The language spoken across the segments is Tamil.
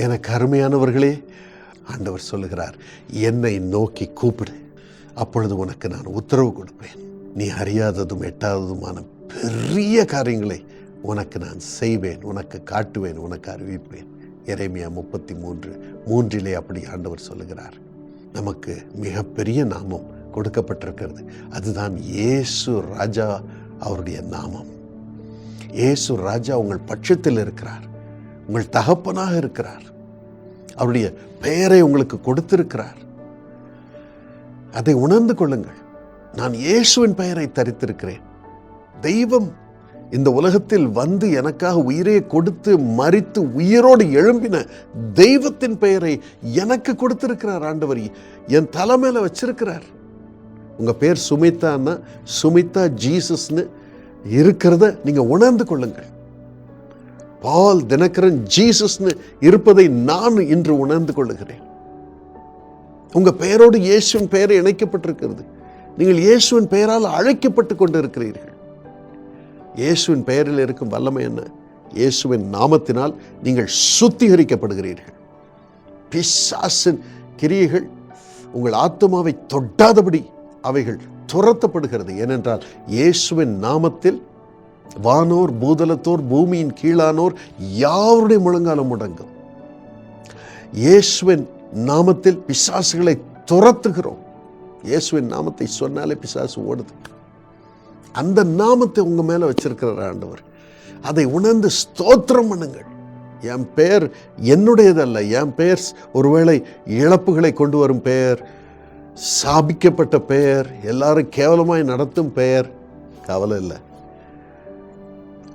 எனக்கு அருமையானவர்களே ஆண்டவர் சொல்லுகிறார் என்னை நோக்கி கூப்பிடு. அப்பொழுது உனக்கு நான் உத்தரவு கொடுப்பேன். நீ அறியாததும் எட்டாததுமான பெரிய காரியங்களை உனக்கு நான் செய்வேன். உனக்கு காட்டுவேன். உனக்கு அறிவிப்பேன். இறைமையா முப்பத்தி மூன்று மூன்றிலே அப்படி ஆண்டவர் சொல்லுகிறார். நமக்கு மிகப்பெரிய நாமம் கொடுக்கப்பட்டிருக்கிறது. அதுதான் இயேசு ராஜா அவருடைய நாமம். இயேசு ராஜா உங்கள் பட்சத்தில் இருக்கிறார். உங்கள் தகப்பனாக இருக்கிறார். அவருடைய பெயரை உங்களுக்கு கொடுத்திருக்கிறார். அதை உணர்ந்து கொள்ளுங்கள். நான் இயேசுவின் பெயரை தரித்திருக்கிறேன். தெய்வம் இந்த உலகத்தில் வந்து எனக்காக உயிரை கொடுத்து மறித்து உயிரோடு எழும்பின தெய்வத்தின் பெயரை எனக்கு கொடுத்திருக்கிறார் ஆண்டவர். என் தலை வச்சிருக்கிறார். உங்கள் பேர் சுமிதான்னா சுமிதா ஜீசஸ்னு இருக்கிறத நீங்கள் உணர்ந்து கொள்ளுங்கள். பால் தினகரன் ஜீசஸ்னு இருப்பதை நான் இன்று உணர்ந்து கொள்ளுகிறேன். உங்கள் பெயரோடு இயேசுவின் பெயரை இணைக்கப்பட்டிருக்கிறது. நீங்கள் இயேசுவின் பெயரால் அழைக்கப்பட்டு கொண்டிருக்கிறீர்கள். இயேசுவின் பெயரில் இருக்கும் வல்லமை என்ன? இயேசுவின் நாமத்தினால் நீங்கள் சுத்திகரிக்கப்படுகிறீர்கள். பிசாசின் கிரியைகள் உங்கள் ஆத்மாவை தொட்டாதபடி அவைகள் துரத்தப்படுகிறது. ஏனென்றால் இயேசுவின் நாமத்தில் வானோர் பூதலத்தோர் பூமியின் கீழானோர் யாருடைய முழங்காலம் முடங்கும்? இயேசுவின் நாமத்தில் பிசாசுகளை துரத்துகிறோம். இயேசுவின் நாமத்தை சொன்னாலே பிசாசு ஓடுது. அந்த நாமத்தை உங்கள் மேலே வச்சிருக்கிறார் ஆண்டவர். அதை உணர்ந்து ஸ்தோத்திரம் பண்ணுங்கள். என் பெயர் என்னுடையதல்ல. என் பெயர் ஒருவேளை இழப்புகளை கொண்டு வரும் பெயர் சாபிக்கப்பட்ட பெயர் எல்லாரும் கேவலமாய் நடத்தும் பெயர் கவலை இல்லை.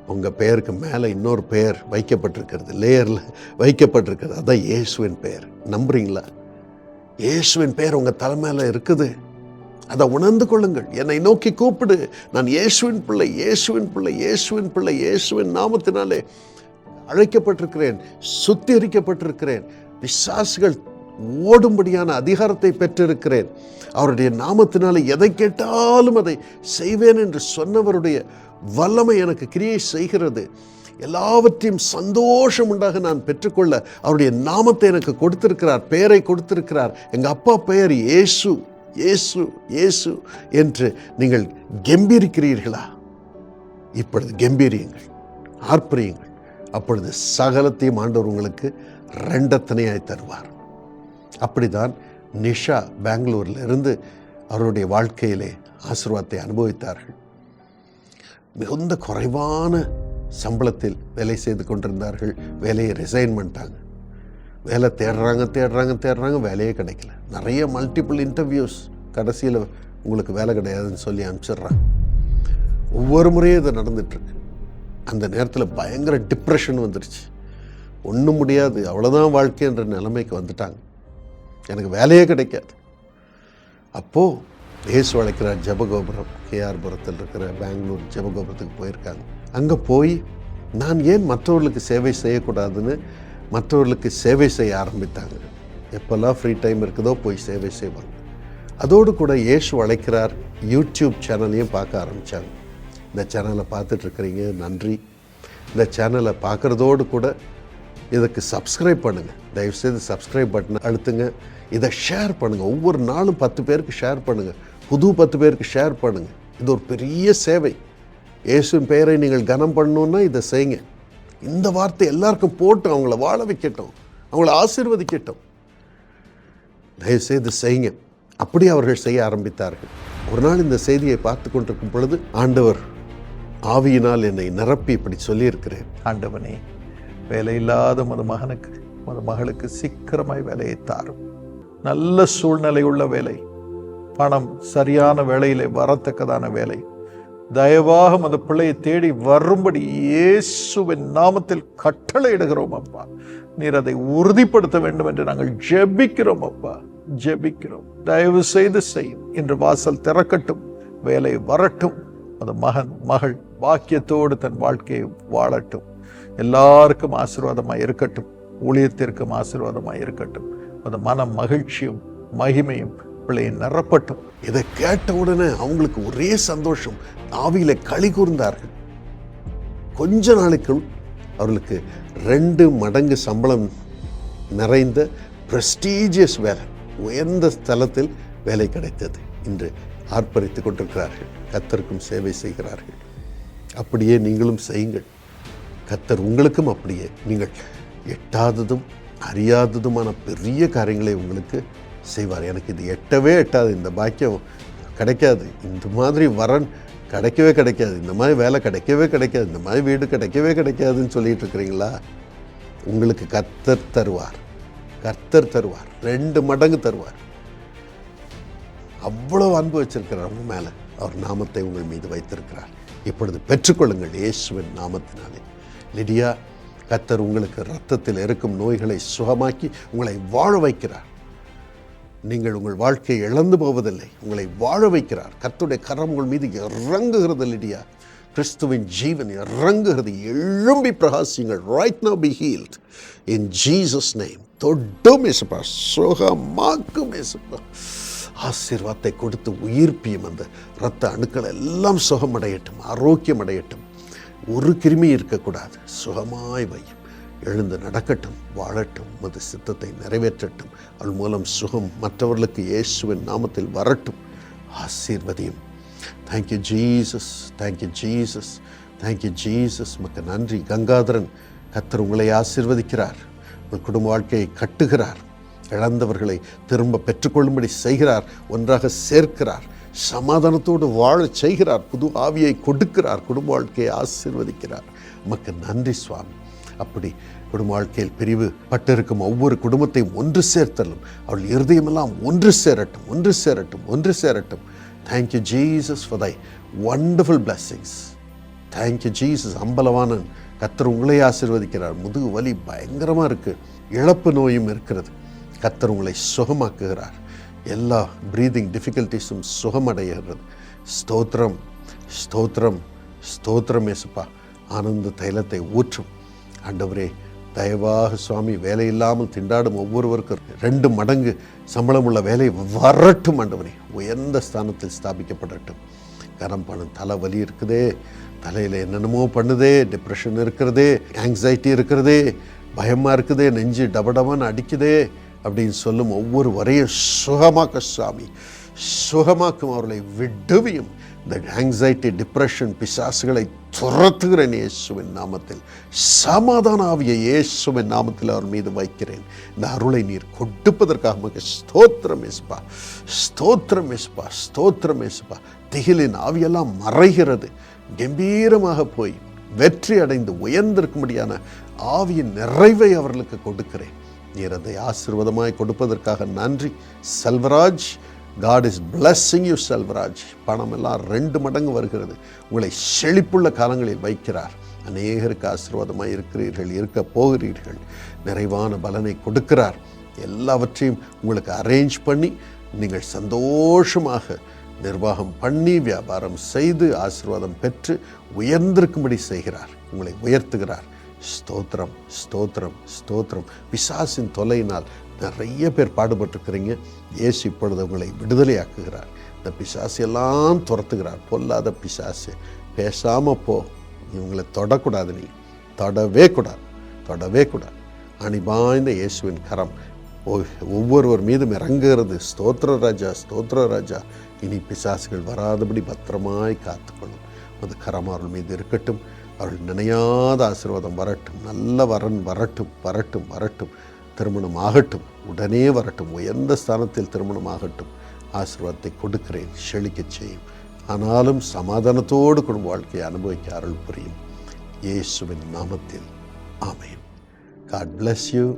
உங்கள் பெயருக்கு மேலே இன்னொரு பெயர் வைக்கப்பட்டிருக்கிறது லேயரில் வைக்கப்பட்டிருக்கிறது அதான் இயேசுவின் பெயர் நம்புறீங்களா? இயேசுவின் பெயர் உங்கள் தலை இருக்குது. அதை உணர்ந்து கொள்ளுங்கள். என்னை நோக்கி கூப்பிடு. நான் இயேசுவின் பிள்ளை இயேசுவின் பிள்ளை இயேசுவின் பிள்ளை இயேசுவின் நாமத்தினாலே அழைக்கப்பட்டிருக்கிறேன் சுத்திகரிக்கப்பட்டிருக்கிறேன். பிசாசுகள் ஓடும்படியான அதிகாரத்தை பெற்றிருக்கிறேன். அவருடைய நாமத்தினாலே எதை கேட்டாலும் அதை செய்வேன் என்று சொன்னவருடைய வல்லமை எனக்கு கிரியை செய்கிறது. எல்லாவற்றையும் சந்தோஷம் உண்டாக நான் பெற்றுக்கொள்ள அவருடைய நாமத்தை எனக்கு கொடுத்திருக்கிறார் பெயரை கொடுத்திருக்கிறார். எங்கள் அப்பா பெயர் இயேசு இயேசு இயேசு என்று நீங்கள் கெம்பீரிக்கிறீர்களா? இப்பொழுது கெம்பீரியுங்கள் ஆர்ப்பரியுங்கள். அப்பொழுது சகலத்தையும் ஆண்டவர் உங்களுக்கு ரெண்டத்தனையாய் தருவார். அப்படிதான் நிஷா பெங்களூரில் இருந்து அவருடைய வாழ்க்கையிலே ஆசீர்வாதத்தை அனுபவித்தார்கள். மிகுந்த குறைவான சம்பளத்தில் வேலை செய்து கொண்டிருந்தார்கள். வேலையை ரிசைன் பண்ணிட்டாங்க. வேலை தேடுறாங்க தேடுறாங்க தேடுறாங்க வேலையே கிடைக்கல. நிறைய மல்டிபிள் இன்டர்வியூஸ் கடைசியில் உங்களுக்கு வேலை கிடையாதுன்னு சொல்லி அனுப்பிச்சிடுறாங்க. ஒவ்வொரு முறையும் இது நடந்துட்டுருக்கு. அந்த நேரத்தில் பயங்கர டிப்ரெஷன் வந்துடுச்சு ஒன்றும் முடியாது அவ்வளோதான் வாழ்க்கைன்ற நிலைமைக்கு வந்துட்டாங்க. எனக்கு வேலையே கிடைக்காது. அப்போது இயேசு அழைக்கிற ஜபகோபுரம் கேஆர்புரத்தில் இருக்கிற பெங்களூர் ஜபகோபுரத்துக்கு போயிருக்காங்க. அங்கே போய் நான் ஏன் மற்றவர்களுக்கு சேவை செய்யக்கூடாதுன்னு மற்றவர்களுக்கு சேவை செய்ய ஆரம்பித்தாங்க. எப்போல்லாம் ஃப்ரீ டைம் இருக்குதோ போய் சேவை செய்வாங்க. அதோடு கூட இயேசு அழைக்கிறார் யூடியூப் சேனலையும் பார்க்க ஆரம்பித்தாங்க. இந்த சேனலை பார்த்துட்ருக்குறீங்க நன்றி. இந்த சேனலை பார்க்குறதோடு கூட இதுக்கு சப்ஸ்கிரைப் பண்ணுங்கள் தயவுசெய்து சப்ஸ்கிரைப் பட்டனை அழுத்துங்க. இதை ஷேர் பண்ணுங்கள் ஒவ்வொரு நாளும் பத்து பேருக்கு ஷேர் பண்ணுங்கள் புது பத்து பேருக்கு ஷேர் பண்ணுங்கள் இது ஒரு பெரிய சேவை. இயேசுவின் பெயரை நீங்கள் கனம் பண்ணணுன்னா இதை செய்யுங்க. இந்த வார்த்தை எல்லாருக்கும் போட்டு அவங்கள வாழ வைக்கட்டும். அவங்கள ஆசீர்வதிக்கட்டும். தயவுசெய்து செய்யுங்க. அப்படி அவர்கள் செய்ய ஆரம்பித்தார்கள். ஒரு நாள் இந்த செய்தியை பார்த்து கொண்டிருக்கும் பொழுது ஆண்டவர் ஆவியினால் என்னை நிரப்பி இப்படி சொல்லியிருக்கிறேன் ஆண்டவனே வேலையில்லாத மது மகனுக்கு மது மகளுக்கு சீக்கிரமாய் வேலையை தாரும். நல்ல சூழ்நிலை உள்ள வேலை. பணம் சரியான வேலையில் வரத்தக்கதான வேலை. தயவாக அந்த பிள்ளையை தேடி வரும்படி இயேசுவின் நாமத்தில் கட்டளையிடுகிறோம் அப்பா. நீர் அதை உறுதிப்படுத்த வேண்டும் என்று நாங்கள் ஜெபிக்கிறோம் அப்பா. ஜெபிக்கிறோம். தயவு செய்து செய்யும் இன்று வாசல் திறக்கட்டும். வேலை வரட்டும். அந்த மகன் மகள் பாக்கியத்தோடு தன் வாழ்க்கையை வாழட்டும். எல்லாருக்கும் ஆசீர்வாதமாக இருக்கட்டும். ஊழியத்திற்கும் ஆசீர்வாதமாக இருக்கட்டும். அந்த மன மகிழ்ச்சியும் மகிமையும் பிள்ளையை நிரப்பட்டும். இதை கேட்ட உடனே அவங்களுக்கு ஒரே சந்தோஷம். ஆவியில களி கூர்ந்தார்கள் கொஞ்ச நாளைக்குள் அவர்களுக்கு ரெண்டு மடங்கு சம்பளம் நிறைந்த பிரஸ்டீஜியஸ் வேலை உயர்ந்த ஸ்தலத்தில் வேலை கிடைத்தது இன்று ஆர்ப்பரித்து கொண்டிருக்கிறார்கள். கத்தருக்கும் சேவை செய்கிறார்கள். அப்படியே நீங்களும் செய்யுங்கள். கத்தர் உங்களுக்கும் அப்படியே. நீங்கள் எட்டாததும் அறியாததுமான பெரிய காரியங்களை உங்களுக்கு செய்வார். எனக்கு இது எட்டவே எட்டாது. இந்த பாக்கியம் கிடைக்காது. இந்த மாதிரி வரன் கிடைக்கவே கிடைக்காது. இந்த மாதிரி வேலை கிடைக்கவே கிடைக்காது. இந்த மாதிரி வீடு கிடைக்கவே கிடைக்காதுன்னு சொல்லிட்டு இருக்கிறீங்களா? உங்களுக்கு கர்த்தர் தருவார். கர்த்தர் தருவார். ரெண்டு மடங்கு தருவார். அவ்வளோ அன்பு வச்சிருக்கிறார் உங்க மேலே. அவர் நாமத்தை உங்கள் மீது வைத்திருக்கிறார். இப்பொழுது பெற்றுக்கொள்ளுங்கள் இயேசுவின் நாமத்தினாலே. லிடியா கத்தர் உங்களுக்கு ரத்தத்தில் இருக்கும் நோய்களை சுகமாக்கி உங்களை வாழ வைக்கிறார். நீங்கள் உங்கள் வாழ்க்கையை இழந்து போவதில்லை உங்களை வாழ வைக்கிறார். கத்துடைய கரம் உங்கள் மீது இறங்குகிறது இல்லையா கிறிஸ்துவின் ஜீவன் இறங்குகிறது. எழும்பி பிரகாசியுங்கள். Right now be healed in Jesus name தொட்டும் மேசப்பா சுகமாக்கும் மேசப்பா ஆசீர்வாதத்தை கொடுத்து உயிர்ப்பியும் அந்த இரத்த அணுக்கள் எல்லாம் சுகமடையட்டும் ஆரோக்கியம் அடையட்டும் ஒரு கிருமி இருக்கக்கூடாது. சுகமாய் வையும். எழுந்து நடக்கட்டும் வாழட்டும் உமது சித்தத்தை நிறைவேற்றட்டும். அவள் மூலம் சுகம் மற்றவர்களுக்கு இயேசுவின் நாமத்தில் வரட்டும். ஆசீர்வதியும். Thank you Jesus thank you Jesus thank you Jesus மக்க நன்றி. கங்காதரன் கத்தர் உங்களை ஆசீர்வதிக்கிறார். உங்கள் குடும்ப வாழ்க்கையை கட்டுகிறார். இழந்தவர்களை திரும்ப பெற்றுக்கொள்ளும்படி செய்கிறார். ஒன்றாக சேர்க்கிறார். சமாதானத்தோடு வாழச் செய்கிறார் புது ஆவியை கொடுக்கிறார் குடும்ப வாழ்க்கையை ஆசீர்வதிக்கிறார். மக்கு நன்றி சுவாமி. அப்படி குடும்ப வாழ்க்கையில் பிரிவு பட்டிருக்கும் ஒவ்வொரு குடும்பத்தையும் ஒன்று சேர்த்தலும் அவள் இருதயமெல்லாம் ஒன்று சேரட்டும் ஒன்று சேரட்டும் ஒன்று சேரட்டும். Thank you Jesus for thy wonderful blessings thank you Jesus Ambalavanan கத்தர் உங்களை ஆசீர்வதிக்கிறார். முதுகு வலி பயங்கரமாக இருக்குது இழப்பு நோயும் இருக்கிறது. கத்தர் உங்களை சுகமாக்குகிறார். எல்லா ப்ரீதிங் டிஃபிகல்ட்டிஸும் சுகமடைகிறது. ஸ்தோத்திரம் ஸ்தோத்திரம் ஸ்தோத்திரம் ஏசுப்பா ஆனந்த தைலத்தை ஊற்றும். ஆண்டவரே தயவாக சுவாமி வேலை இல்லாமல் திண்டாடும் ஒவ்வொருவருக்கும் ரெண்டு மடங்கு சம்பளம் உள்ள வேலை வரட்டும் ஆண்டவரே. உயர்ந்த ஸ்தானத்தில் ஸ்தாபிக்கப்படட்டும். கரம் பணம் தலை வலி இருக்குதே. தலையில் என்னென்னமோ பண்ணுதே. டிப்ரெஷன் இருக்கிறதே. ஆங்ஸைட்டி இருக்கிறதே. பயமாக இருக்குதே. நெஞ்சு டபடபான்னு அடிக்குதே. அப்படின்னு சொல்லும் ஒவ்வொரு வரையும் சுகமாக்க சுவாமி சுகமாக்கும் அவர்களை விடுவியும். இந்த ஆங்ஸைட்டி டிப்ரெஷன் பிசாசுகளை துரத்துகிறேன் இயேசுவின் நாமத்தில் சமாதான ஆவிய இயேசுவின் நாமத்தில் அவர் மீது வைக்கிறேன். இந்த அருளை நீர் கொடுப்பதற்காக மக ஸ்தோத்திரம் எஸ்பா ஸ்தோத்திரம் எஸ்பா ஸ்தோத்திரம் எஸ்பா திகிலின் ஆவியெல்லாம் மறைகிறது. கம்பீரமாக போய் வெற்றி அடைந்து உயர்ந்திருக்கும்படியான ஆவியின் நிறைவை அவர்களுக்கு கொடுக்கிறேன். நீர் அதை ஆசீர்வாதமாய் கொடுப்பதற்காக நன்றி. Selvaraj God is blessing you Selvaraj. பணம் எல்லாம் ரெண்டு மடங்கு வருகிறது. உங்களை செழிப்புள்ள காலங்களில் வைக்கிறார். அநேகருக்கு ஆசீர்வாதமாக இருக்கிறீர்கள் இருக்க போகிறீர்கள். நிறைவான பலனை கொடுக்கிறார். எல்லாவற்றையும் உங்களுக்கு அரேஞ்ச் பண்ணி நீங்கள் சந்தோஷமாக நிர்வாகம் பண்ணி வியாபாரம் செய்து ஆசீர்வாதம் பெற்று உயர்ந்திருக்கும்படி செய்கிறார். உங்களை உயர்த்துகிறார். ஸ்தோத்திரம் ஸ்தோத்திரம் ஸ்தோத்திரம். பிசாசின் தொலையினால் நிறைய பேர் பாடுபட்டிருக்கிறீங்க. இயேசு இப்பொழுது உங்களை விடுதலையாக்குகிறார். இந்த பிசாசு எல்லாம் துரத்துகிறார். பொல்லாத பிசாசு. பேசாமல் போ. இவங்களை தொடக்கூடாது நீ. தொடவே கூடாது. தொடவே கூடாது. அணிபாய்ந்த இயேசுவின் கரம். ஒ- ஒவ்வொருவர் மீதும் இறங்குகிறது. ஸ்தோத்திர ராஜா ஸ்தோத்திர ராஜா. இனி பிசாசுகள் வராதபடி பத்திரமாய் காத்துக்கொள்ளும். அந்த கரம் மீது இருக்கட்டும். அவர்கள் நினையாத ஆசீர்வாதம் வரட்டும். நல்ல வரன் வரட்டும் வரட்டும் வரட்டும். திருமணம் ஆகட்டும். உடனே வரட்டும். உயர்ந்த ஸ்தானத்தில் திருமணம் ஆகட்டும். ஆசீர்வாதத்தை கொடுக்கிறேன். செழிக்கச் செய்யும். ஆனாலும் சமாதானத்தோடு குடும்ப வாழ்க்கையை அனுபவிக்க அருள் புரியும். இயேசுவின் நாமத்தில். ஆமேன். God bless you